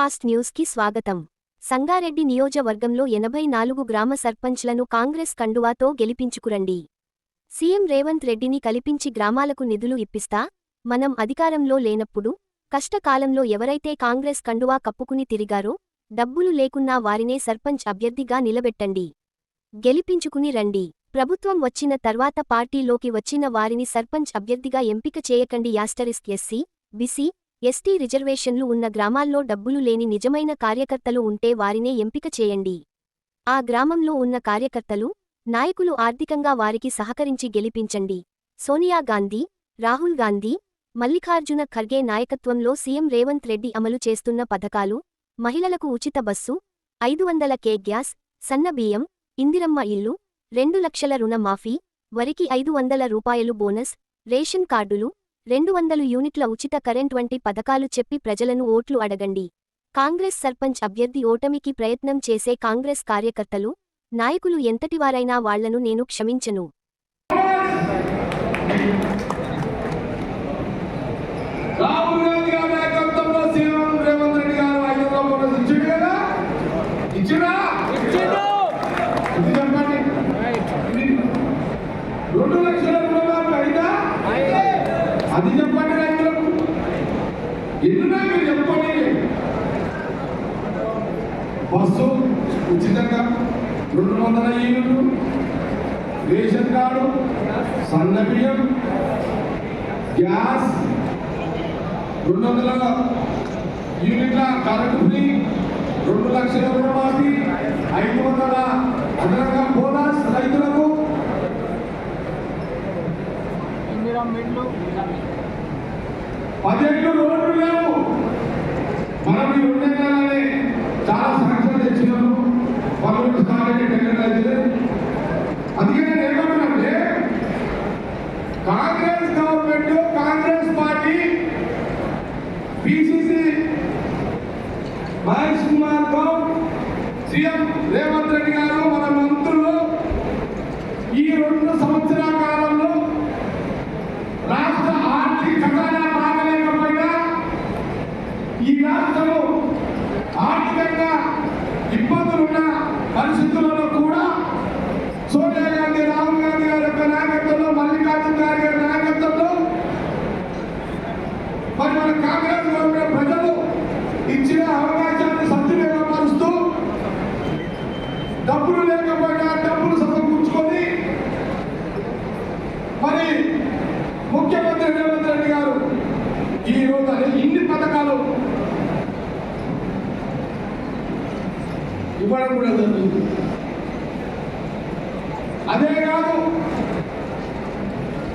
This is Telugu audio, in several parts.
ఫాస్ట్ న్యూస్కి స్వాగతం. సంగారెడ్డి నియోజవర్గంలో ఎనభై నాలుగు గ్రామ సర్పంచ్లను కాంగ్రెస్ కండువాతో గెలిపించుకురండి. సీఎం రేవంత్ రెడ్డిని కల్పించి గ్రామాలకు నిధులు ఇప్పిస్తా మనం అధికారంలో లేనప్పుడు కష్టకాలంలో ఎవరైతే కాంగ్రెస్ కండువా కప్పుకుని తిరిగారో డబ్బులు లేకున్నా వారినే సర్పంచ్ అభ్యర్థిగా నిలబెట్టండి. గెలిపించుకుని రండి. ప్రభుత్వం వచ్చిన తర్వాత పార్టీలోకి వచ్చిన వారిని సర్పంచ్ అభ్యర్థిగా ఎంపిక చేయకండి. యాస్టరిస్క్ ఎస్సీ బిసి ఎస్టీ రిజర్వేషన్లు ఉన్న గ్రామాల్లో డబ్బులు లేని నిజమైన కార్యకర్తలు ఉంటే వారినే ఎంపిక చేయండి. ఆ గ్రామంలో ఉన్న కార్యకర్తలు నాయకులు ఆర్థికంగా వారికి సహకరించి గెలిపించండి. సోనియా గాంధీ రాహుల్ గాంధీ మల్లికార్జున ఖర్గే నాయకత్వంలో సీఎం రేవంత్ రెడ్డి అమలు చేస్తున్న పథకాలు మహిళలకు ఉచిత బస్సు ఐదు వందల కే గ్యాస్ సన్నబియ్యం ఇందిరమ్మ ఇల్లు రెండు లక్షల రుణమాఫీ వరికి ఐదు వందల రూపాయలు బోనస్ రేషన్ కార్డులు రెండు వందలు యూనిట్ల ఉచిత కరెంట్ వంటి పథకాలు చెప్పి ప్రజలను ఓట్లు అడగండి. కాంగ్రెస్ సర్పంచ్ అభ్యర్థి ఓటమికి ప్రయత్నం చేసే కాంగ్రెస్ కార్యకర్తలు నాయకులు ఎంతటివారైనా వాళ్ళను నేను క్షమించను. రెండు లక్షల రుణమాఫీ అయిందా? అది చెప్పండి రైతులకు. ఎన్నున్నా మీరు చెప్పండి? బస్సు ఉచితంగా రెండు వందల యూనిట్లు రేషన్ కార్డు సన్న బియ్యం గ్యాస్ రెండు వందల యూనిట్ల కరెంటు ఫ్రీ రెండు లక్షల రుణమాఫీ ఐదు వందల అదన బోనస్ రైతులకు పదిహేను రోడ్లు లేవు. మనం ఈ రెండు చాలా సంక్షేమం తెచ్చినాము. పనులు స్టార్ట్ అయితే టెండర్ అయితే అందుకే నేను ఏమంటున్నానంటే Congress government Congress party PCC Mahesh Kumar Goud CM Revanth Reddy గారు మన ఖజానా బాగలేకపోయినా ఈ రాష్ట్రము ఆర్థికంగా ఇబ్బందులున్న పరిస్థితులలో కూడా సోనియా గాంధీ రాహుల్ గాంధీ గారి యొక్క నాయకత్వంలో మల్లికార్జున గారి గారి నాయకత్వంలో మరి మన కాంగ్రెస్ గవర్నమెంట్ ప్రజలు ఇచ్చిన అవకాశాన్ని సద్వినియోగపరుస్తూ డబ్బులు లేకపోయినా డబ్బులు సమకూర్చుకొని మరి ముఖ్యమంత్రి రేవంత్ రెడ్డి గారు ఈ రోజు అనే ఇన్ని పథకాలు ఇవ్వడం కూడా జరుగుతుంది. అదే కాదు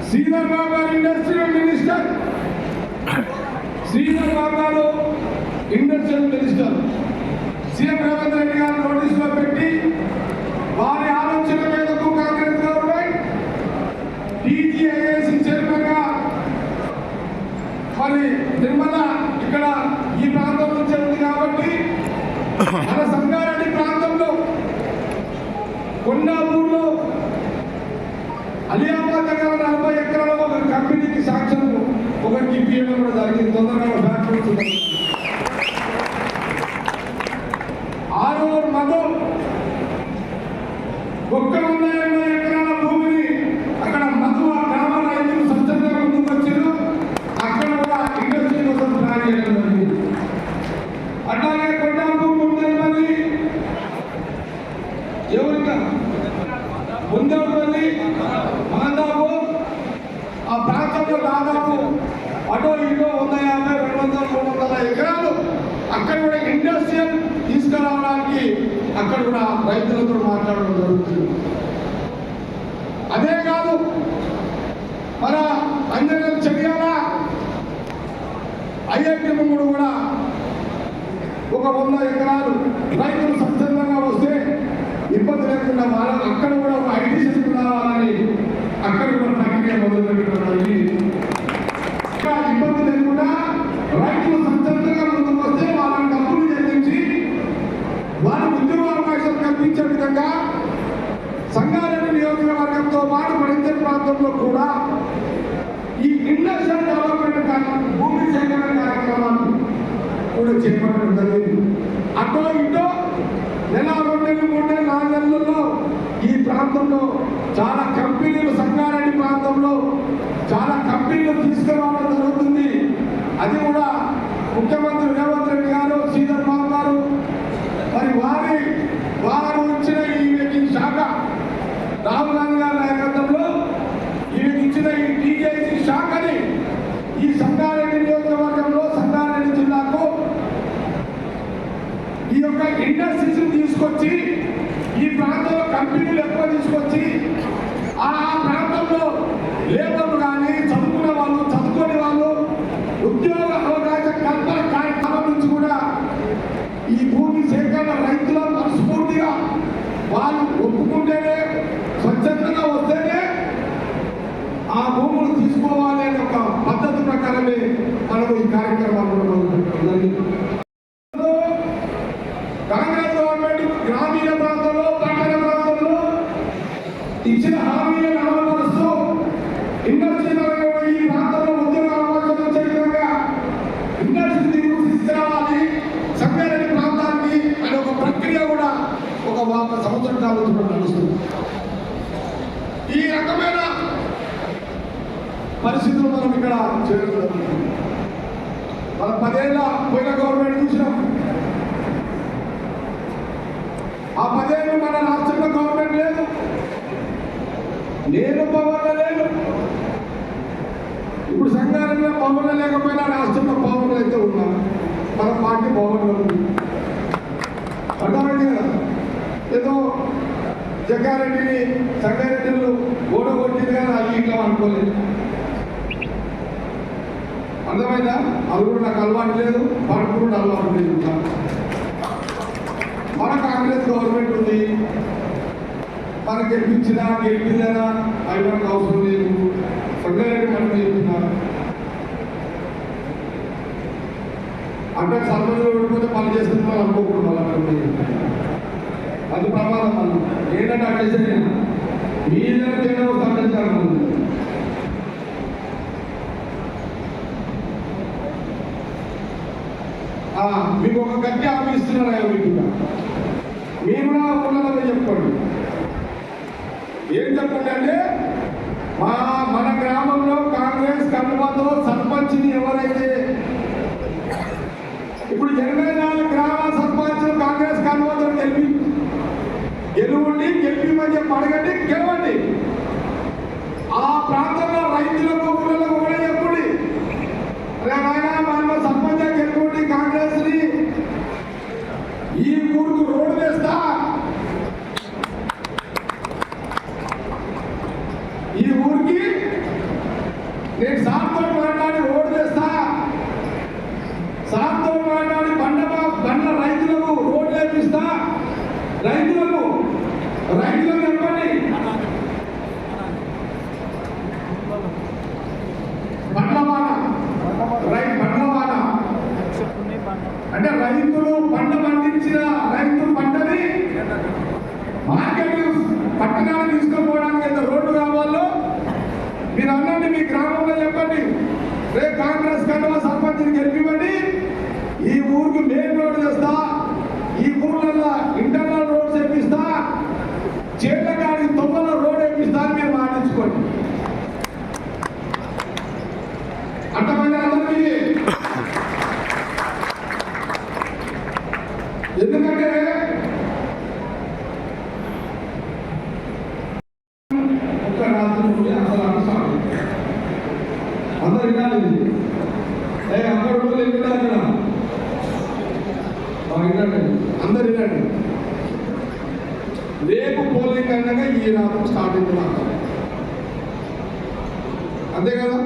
Sridhar Baba industrial minister. Sridhar Babu industrial minister. CM Revanth Reddy గారు నోటీసులో పెట్టి వారి ఆలోచన మేరకు కాంగ్రెస్ గవర్నమెంట్ టీజీఐఎస్ చైర్మన్గా మరి నిర్మల ఇక్కడ ఈ ప్రాంతం నుంచే ఉంది కాబట్టి మన సంగారెడ్డి ప్రాంతంలో కొండాపూర్లో అలియాబాద్ దగ్గర నలభై ఎకరాల ఒక కంపెనీకి సాక్ష్యం ఒకరికి ఇప్పించడం కూడా జరిగింది. తొందరగా ఫ్యాక్టరీస్ ఆరో మధు ఒక్క వంద ఎనభై ఎకరాల భూమిని అక్కడ మధు ఆ గ్రామ రైతులు స్వచ్ఛందంగా ముందుకు వచ్చారు అక్కడ కూడా ఇండస్ట్రీ కోసం ప్లాన్ చేయడం జరిగింది అట్లాగే కొండాపూర్ ముందరపల్లి ఎవరికా ముందరపల్లి మాదాపు ఆ ప్రాంతంలో దాదాపు అటో ఇటో వంద యాభై రెండు వందల మూడు వందల ఎకరాలు అక్కడ కూడా ఇండస్ట్రియల్ తీసుకురావడానికి అక్కడ కూడా రైతులతో మాట్లాడడం జరుగుతుంది. అదే కాదు మన అంజనం చర్యాల ఐఐటి మూడు కూడా ఒక వంద ఎకరాలు రైతులు స్వచ్ఛందంగా వస్తే ఇబ్బంది లేకుండా వాళ్ళ అక్కడ కూడా ఒక ఐటీ సెంటర్ రావాలని అక్కడ కూడా ప్రక్రియ మొదలుపెట్టుకోవడానికి ఇంకా ఇబ్బంది లేకుండా రైతులు స్వచ్ఛందంగా ముందుకు వస్తే వాళ్ళని డబ్బులు చెల్లించి వారికి ఉద్యోగ అవకాశం కల్పించే విధంగా సంగారెడ్డి నియోజకవర్గంతో పాటు మరింత ప్రాంతంలో కూడా ఈ ఇండస్ట్రియల్ డెవలప్మెంట్ కార్య- భూమి సేకరణ కార్యక్రమాలు కూడా చేపట్టడం జరిగింది అటో ఇటో నెల రెండు నెలలు మూడు నెలలు నాలుగు నెలల్లో ఈ ప్రాంతంలో చాలా కంపెనీలు సంగారెడ్డి ప్రాంతంలో చాలా కంపెనీలు తీసుకురావడం జరుగుతుంది అది కూడా ముఖ్యమంత్రి రేవంత్ రెడ్డి గారు శ్రీధర్ బాబు గారు మరి వారి వారు ఇచ్చిన ఈ శాఖ రాహుల్ గాంధీ గారి నాయకత్వంలో ఈయనకి ఇచ్చిన ఈ టీజేసీ శాఖని ఈ సంగారెడ్డి నియోజకవర్గంలో సంగారెడ్డి జిల్లాకు ఈ యొక్క ఇండస్ట్రీస్ తీసుకొచ్చి ఈ ప్రాంతంలో కంపెనీలు ఎక్కువ తీసుకొచ్చి ఆ ప్రాంతంలో లేబర్ కానీ చదువుకున్న వాళ్ళు చదువుకోని వాళ్ళు ఉద్యోగ అవకాశ కల్పన కార్యక్రమం నుంచి కూడా ఈ భూమి సేకరణ రైతుల మనస్ఫూర్తిగా వాళ్ళు ఒప్పుకుంటేనే స్వచ్ఛందంగా వస్తేనే ఆ భూములు తీసుకోవాలి అనే ఒక పద్ధతి ప్రకారమే మనకు ఈ కార్యక్రమాలు కూడా జరిగింది. కాంగ్రెస్ గవర్నమెంట్ ఇచ్చిన హామీలను అమలుపరుస్తూ ఇండస్ట్రీ పరంగా ఈ ప్రాంతంలో ఉద్యోగ అవకాశాలు వచ్చే విధంగా ఇండస్ట్రీ తీసుకురావాలి. సంగారెడ్డి ప్రాంతానికి అనే ఒక ప్రక్రియ కూడా ఒక సంవత్సరం కాలం నడుస్తుంది. ఈ రకమైన పరిస్థితులు మనం ఇక్కడ చేయడం మన పదేళ్ళ పోయిన గవర్నమెంట్ చూసినాం ఆ పదేళ్ళు మన రాష్ట్రంలో గవర్నమెంట్ లేదు నేను పవర్లో లేను ఇప్పుడు సంగారెడ్డిలో పవర్లో లేకపోయినా రాష్ట్రంలో పవర్లు అయితే ఉన్నా మన పార్టీ పవర్లో ఉంది అర్థమైంది కదా? ఏదో జగ్గారెడ్డిని సంగారెడ్డిలు గోడ కొట్టింది కానీ అది ఇట్లా అనుకోలేదు. అర్థమైందా? అది కూడా నాకు అలవాటు లేదు మనకు కూడా అలవాటు లేదు. మన కాంగ్రెస్ గవర్నమెంట్ ఉంది మన గెలిపించినా గెలిపిందనా అవి మనకు అవసరం లేదు. సంగారెడ్డి మనం చెప్పిన అంటే సర్పంచ్ ఓడిపోతే పని చేస్తున్నాం అనుకోకూడదు వాళ్ళ అది ప్రమాదం మనం ఏంటంటే అట్లా చేసే మీ దగ్గర తేడా సంరక్షణ మీకు ఒక గట్టి హామీ ఇస్తున్నారు మీకు. మీరు కూడా ఉన్నదని చెప్పండి ఏం చెప్పండి మా మన గ్రామంలో కాంగ్రెస్ కనుమతో సర్పంచ్ని ఎవరైతే ఇప్పుడు ఎనభై నాలుగు గ్రామ సర్పంచ్ కాంగ్రెస్ కనుమతో గెలిపి గెలువండి గెలిపిమని చెప్పి అడగండి గెలవండి. ఆ ప్రాంతంలో రైతులకు ఊళ్ళకు కూడా చెప్పండి రే నాయనా మనం సర్పంచ్ గెలుపుండి కాంగ్రెస్ని ఈ ఊరుకు రోడ్డు వేస్తా ఈ ఊరికి నేను సార్తో మాట్లాడి రోడ్డు వేస్తా సార్తో మాట్లాడి బండ బండ్ల రైతులకు రోడ్లు వేపిస్తా రైతులకు రైతులకు చెప్పండి బండ్లవాడ రై బండ్లవాడ అంటే రైతులు పంట పండించిన రైతు పంటని మార్కెట్ పట్టణాలు తీసుకుపోవడానికి ఎంత రోడ్డు కావాలో మీరు అన్నండి మీ గ్రామంలో చెప్పండి రే కాంగ్రెస్ కండువా సర్పంచ్ని గెలిపివ్వండి ఈ ఊరికి మెయిన్ రోడ్ చేస్తా ఈ ఊర్లలో ఇంటర్నల్ రోడ్స్ వేపిస్తా చేతకాడి తొమ్మల రోడ్ వేపిస్తా అని మీరు మాటించుకోండి అర్థమైంది అందరికీ ఎందుకంటే ఒక్క రాత్రి నుండి అసలు అంశాలు అందరు వినాలి ఇది. ఏ అక్కడ ఉంటే వినాలి ఇక్కడ ఆ, వినండి అందరు వినండి రేపు పోలింగ్ అనగా ఈ స్టార్ట్ అవుతుంది అంతే కదా?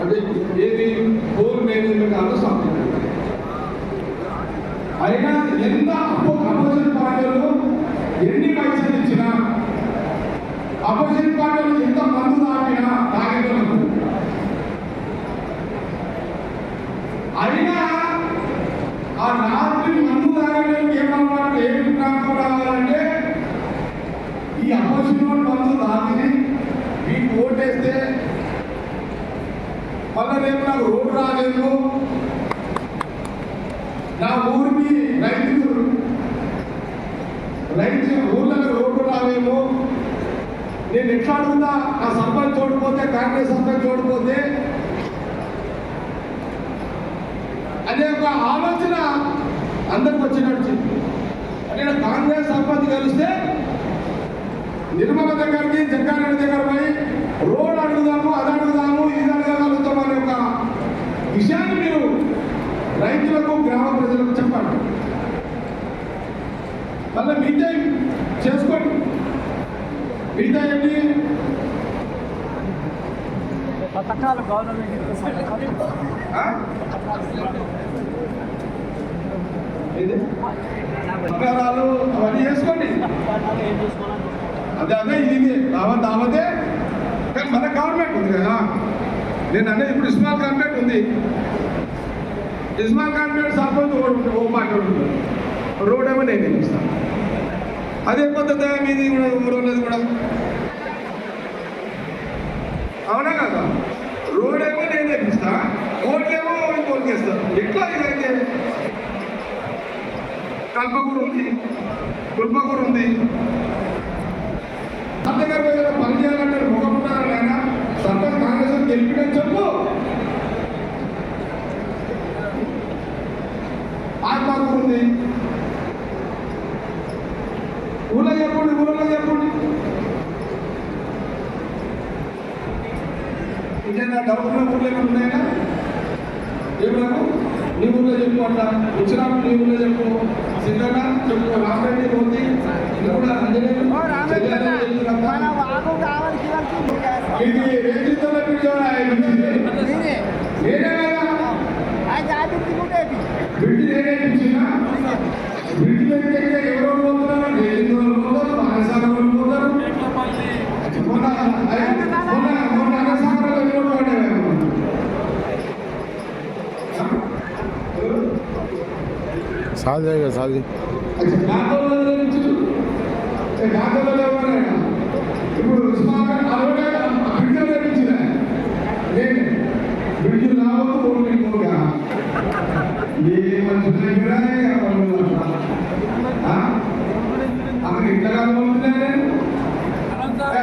అంటే ఏది? హోల్ మేనేజ్మెంట్ కాదు సంథింగ్ అపోజిషన్ నాకు రోడ్డు రాలేదు నా ఊరికి రైతు రైతు ఊళ్ళకి రోడ్డు రాలేము. నేను ఎట్లా అడుగుతా? నా సర్పంచ్ చూడకపోతే కాంగ్రెస్ సర్పంచ్ చూడకపోతే అనే ఒక ఆలోచన అందరికి వచ్చినట్టు అంటే కాంగ్రెస్ సర్పంచ్ కలిస్తే నిర్మల దగ్గరికి జగ్గారెడ్డి దగ్గర పోయి రోడ్ అడుగుదాము అది అడుగుదాము ఇది అడగగలుగుతాం అనే ఒక విషయాన్ని మీరు రైతులకు గ్రామ ప్రజలకు చెప్పండి. మళ్ళీ మిగతా చేసుకోండి. మిగతా ఏంటి? పథకాలు గవర్నమెంట్? పథకాలు అవన్నీ చేసుకోండి. అదే అదే ఇది దావత్ దావతే? కానీ మన గవర్నమెంట్ ఉంది కదా. నేను అనేది ఇప్పుడు ఇస్మాల్ గవర్నమెంట్ ఉంది. ఇస్మాల్ గవర్నమెంట్ సర్పంచ్ ఓడి ఓ మాట్లాడుతుంది రోడ్ ఏమో నేను నిర్మిస్తాను అదే పద్ధతి మీది కూడా ఊరోళ్ళది కూడా. అవునా కదా? రోడ్ ఏమో నేను నిర్మిస్తా ఓట్లేమో ఇంకోటి చేస్తాను ఎట్లా ఇదైతే కల్పకూరు ఉంది. కుల్పకూరు ఉంది. అంతగా పని చేయాలంటే ముఖముంటారా నాయన సర్పంచ్ కాంగ్రెస్ గెలిపినని చెప్పు ఆత్మకు ఉంది. ఊళ్ళో చెప్పండి ఊళ్ళో చెప్పండి. ఇంకేనా డౌట్ ఊళ్ళో ఉన్నాయా? ఏమన్నా నీ ఊళ్ళో చెప్పు అట్లా. వచ్చినప్పుడు నీ ఊళ్ళో చెప్పు. సిద్ధనా చెప్పు. రామరెడ్డి పోతే ఇది కూడా అంజనేయులు ఇది రేజిస్తున్న साल जाएगा साल जी अच्छा गांधो वाला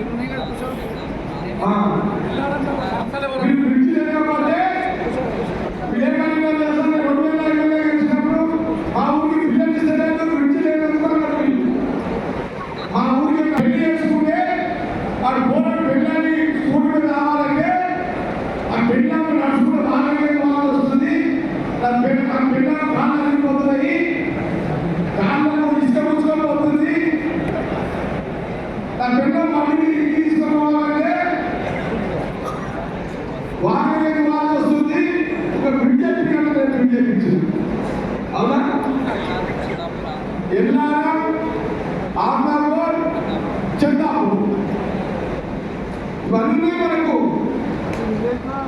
उन्होंने कुछ और हाँ అవునా ఎల్లారా ఆత్మాపూర్ చందాపూర్ ఇవన్నీ మనకు విలేజ్లో